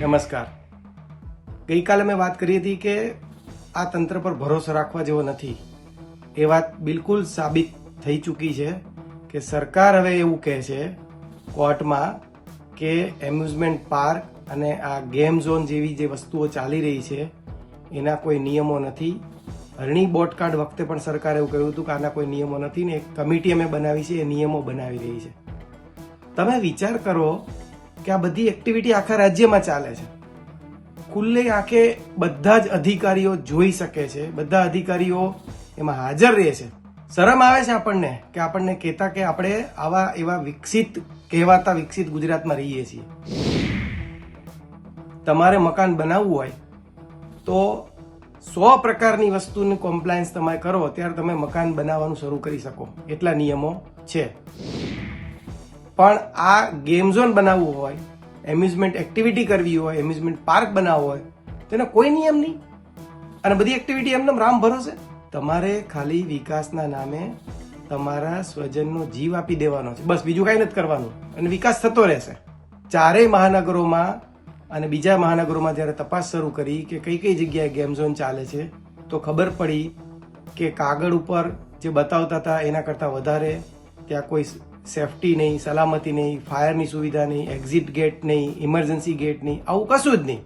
નમસ્કાર. ગઈકાલે મેં વાત કરી હતી કે આ તંત્ર પર ભરોસો રાખવા જેવો નથી. એ વાત બિલકુલ સાબિત થઈ ચૂકી છે કે સરકાર હવે એવું કહે છે કોર્ટમાં કે એમ્યુઝમેન્ટ પાર્ક અને આ ગેમ ઝોન જેવી જે વસ્તુઓ ચાલી રહી છે, એના કોઈ નિયમો નથી. હરણી બોટકાર્ડ વખતે પણ સરકારે એવું કહ્યું હતું કે આના કોઈ નિયમો નથી ને એક કમિટી અમે બનાવી છે, એ નિયમો બનાવી રહી છે. તમે વિચાર કરો કે આ બધી એક્ટિવિટી આખા રાજ્યમાં ચાલે છે. ખુલ્લે આંખે બધા જ અધિકારીઓ જોઈ શકે છે. બધા અધિકારીઓ એમાં હાજર રહે છે. શરમ આવે છે આપણને કે આપણને કહેતા કે આપણે આવા એવા વિકસિત, કહેવાતા વિકસિત ગુજરાતમાં રહીએ છીએ. તમારે મકાન બનાવવું હોય તો સો પ્રકારની વસ્તુની કોમ્પ્લાયન્સ તમે કરો, ત્યારે તમે મકાન બનાવવાનું શરૂ કરી શકો. એટલા નિયમો છે. પણ આ ગેમ ઝોન બનાવવું હોય એમ્યુઝમેન્ટ એક્ટિવિટી કરવી હોય એમ્યુઝમેન્ટ પાર્ક બનાવવો હોય તેનો કોઈ નિયમ નહીં. અને બધી એક્ટિવિટી એમને રામ ભરોસે? તમારે ખાલી વિકાસના નામે તમારા સ્વજનનો જીવ આપી દેવાનો છે. બસ, બીજું કાંઈ નથી કરવાનું. અને વિકાસ થતો રહેશે. ચારેય મહાનગરોમાં અને બીજા મહાનગરોમાં જ્યારે તપાસ શરૂ કરી કે કઈ કઈ જગ્યાએ ગેમ ઝોન ચાલે છે, તો ખબર પડી કે કાગળ ઉપર જે બતાવતા હતા, એના કરતાં વધારે ત્યાં કોઈ સેફટી નહીં, સલામતી નહીં, ફાયરની સુવિધા નહીં એક્ઝિટ ગેટ નહીં ઇમરજન્સી ગેટ નહીં, આવું કશું જ નહીં.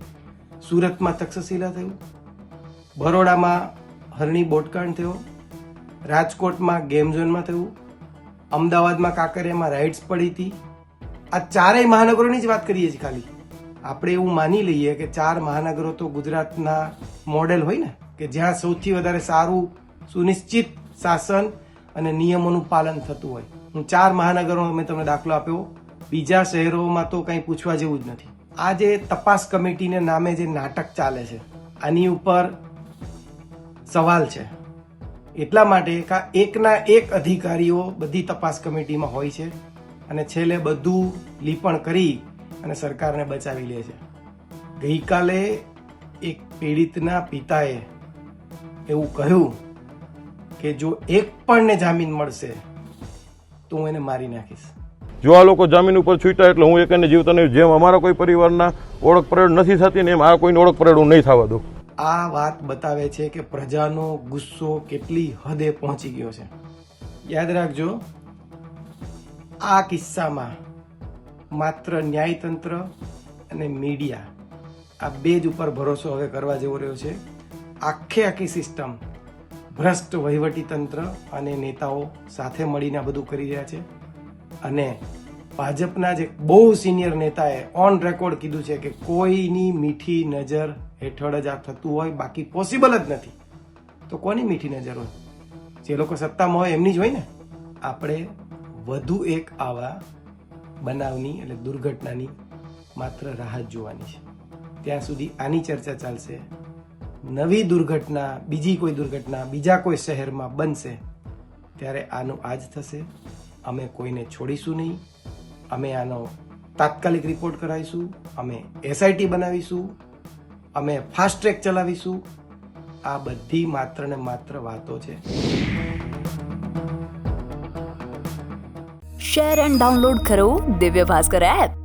સુરતમાં તક્ષશિલા થયું. બરોડામાં હરણી બોટકાંડ થયો. રાજકોટમાં ગેમ ઝોનમાં થયું. અમદાવાદમાં કાંકરિયામાં રાઇડ્સ પડી હતી. આ ચારેય મહાનગરોની જ વાત કરીએ છીએ ખાલી. આપણે એવું માની લઈએ કે ચાર મહાનગરો તો ગુજરાતના મોડેલ હોય ને, કે જ્યાં સૌથી વધારે સારું સુનિશ્ચિત શાસન અને નિયમોનું પાલન થતું હોય. હું ચાર મહાનગરો મેં તમને દાખલો આપ્યો. બીજા શહેરોમાં તો કંઈ પૂછવા જેવું જ નથી. આ જે તપાસ કમિટીને નામે જે નાટક ચાલે છે, આની ઉપર સવાલ છે. એટલા માટે કે એકના એક અધિકારીઓ બધી તપાસ કમિટીમાં હોય છે અને છેલ્લે બધું લીપણ કરી અને સરકારને બચાવી લે છે. ગઈકાલે એક પીડિતના પિતાએ એવું કહ્યું કે જો એક પણને જામીન મળશે તો હું એને મારી નાખીશ. જો આ લોકો જામીન ઉપર છૂટ્યા એટલે હું એકને જીવતા નહીં. જેમ અમારા કોઈ પરિવારના ઓળખ પરેડ નથી થતી ને એમ આ કોઈની ઓળખ પરેડ હું નહીં થવા દઉં. આ વાત બતાવે છે કે પ્રજાનો ગુસ્સો કેટલી હદે પહોંચી ગયો છે. યાદ રાખજો આ કિસ્સામાં માત્ર ન્યાયતંત્ર અને મીડિયા આ બે જ ઉપર ભરોસો હવે કરવા જેવો રહ્યો છે. આખે આખી સિસ્ટમ ભ્રષ્ટ વહીવટીતંત્ર અને નેતાઓ સાથે મળીને આ બધું કરી રહ્યા છે. અને ભાજપના જે બહુ સિનિયર નેતાએ ઓન રેકોર્ડ કીધું છે કે કોઈની મીઠી નજર હેઠળ જ આ થતું હોય, બાકી પોસિબલ જ નથી. તો કોની મીઠી નજર હોય? જે લોકો સત્તામાં હોય એમની જ હોય ને? આપણે વધુ એક આવા બનાવની એટલે દુર્ઘટનાની માત્ર રાહત જોવાની છે. ત્યાં સુધી આની ચર્ચા ચાલશે. નવી દુર્ઘટના, બીજી કોઈ દુર્ઘટના, બીજા કોઈ શહેરમાં બનશે, ત્યારે આનું આજ થશે. અમે કોઈને છોડીશું નહીં. અમે આનો તાત્કાલિક રિપોર્ટ કરાવીશું. અમે એસઆઈટી બનાવીશું. અમે ફાસ્ટ ટ્રેક ચલાવીશું. આ બધી માત્ર ને માત્ર વાતો છે. શેર એન્ડ ડાઉનલોડ કરો દિવ્ય ભાસ્કર એપ